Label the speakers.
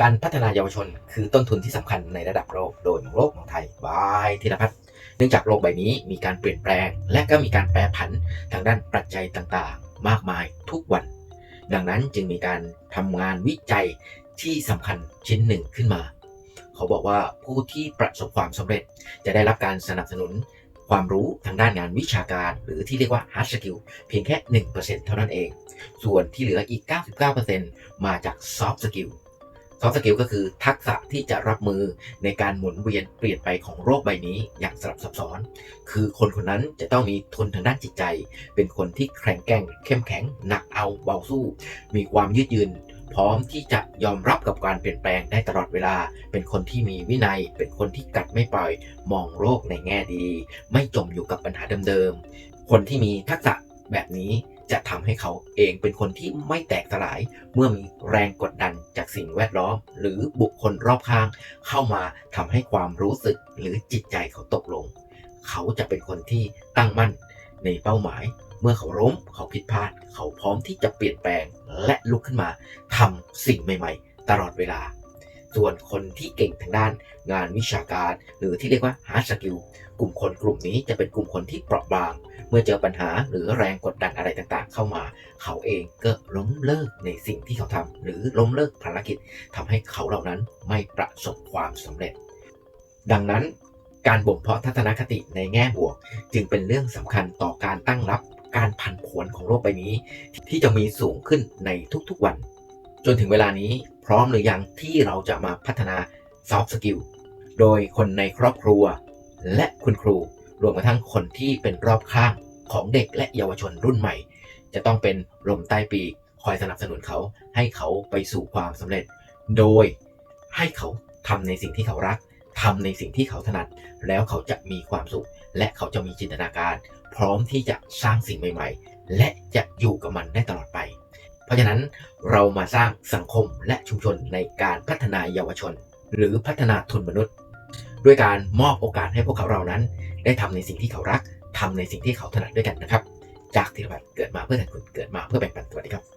Speaker 1: การพัฒนาเยาวชนคือต้นทุนที่สำคัญในระดับโลกโดยของโลกของไทยบายธีรพัฒน์เนื่องจากโลกใบนี้มีการเปลี่ยนแปลง และก็มีการแปรผันทางด้านปัจจัยต่างๆ มากมายทุกวัน ดังนั้นจึงมีการทำงานวิจัยที่สำคัญชิ้นหนึ่งขึ้นมา เขาบอกว่าผู้ที่ประสบความสำเร็จจะได้รับการสนับสนุนความรู้ทางด้านงานวิชาการ หรือที่เรียกว่า hard skill เพียงแค่ 1%เท่านั้นเอง ส่วนที่เหลืออีก 99%มาจาก soft skill soft skill ก็คือทักษะที่จะรับมือในการหมุนเวียนเปลี่ยนไปของโรคใบนี้อย่างสลับซับซ้อน คือคนคนนั้นจะต้องมีทุนทางด้านจิตใจ เป็นคนที่แข็งแกร่งเข้มแข็งหนักเอาเบาสู้ มีความยืดยืนพร้อมที่จะยอมรับกับการเปลี่ยนแปลงได้ตลอดเวลา เป็นคนที่มีวินัย เป็นคนที่กัดไม่ปล่อย มองโลกในแง่ดี ไม่จมอยู่กับปัญหาเดิมๆ คนที่มีทักษะแบบนี้ จะทำให้เขาเองเป็นคนที่ไม่แตกสลาย เมื่อมีแรงกดดันจากสิ่งแวดล้อม หรือบุคคลรอบข้าง เข้ามาทำให้ความรู้สึกหรือจิตใจเขาตกลง เขาจะเป็นคนที่ตั้งมั่นในเป้าหมาย เมื่อเขาล้มเขาผิดพลาด เขาพร้อมที่จะเปลี่ยนแปลงและลุกขึ้นมาทำสิ่งใหม่ ๆ ตลอดเวลา ส่วนคนที่เก่งทางด้านงานวิชาการ หรือที่เรียกว่า hard skill กลุ่มคนกลุ่มนี้จะเป็นกลุ่มคนที่เปราะบาง เมื่อเจอปัญหาหรือแรงกดดันอะไรต่างๆ เข้ามา เขาเองก็ล้มเลิกในสิ่งที่เขาทำหรือล้มเลิกภารกิจทำให้เขาเหล่านั้นไม่ประสบความสำเร็จ ดังนั้นการบ่มเพาะทัศนคติในแง่บวก จึงเป็นเรื่องสำคัญต่อการตั้งรับการผันผวนของโลกใบนี้ ที่จะมีสูงขึ้นในทุกๆวัน จนถึงเวลานี้พร้อมหรือยังที่เราจะมาพัฒนา soft skill โดยคนในครอบครัว และคุณครู รวมกระทั่งคนที่เป็นรอบข้างของเด็กและเยาวชนรุ่นใหม่ จะต้องเป็นลมใต้ปีกคอยสนับสนุนเขาให้เขาไปสู่ความสำเร็จ โดยให้เขาทำในสิ่งที่เขารักทำในสิ่งที่เขาถนัด แล้วเขาจะมีความสุข และเขาจะมีจินตนาการ พร้อมที่จะสร้างสิ่งใหม่ ๆ และจะอยู่กับมันได้ตลอดไป เพราะฉะนั้นเรามาสร้างสังคมและชุมชนในการพัฒนาเยาวชน หรือพัฒนาทุนมนุษย์ ด้วยการมอบโอกาสให้พวกเขาเรานั้น ได้ทำในสิ่งที่เขารักทำในสิ่งที่เขาถนัดด้วยกันนะครับ จากธีรพัฒน์เกิดมาเพื่อแทนคุณเกิดมาเพื่อแบ่งปันสวัสดีครับ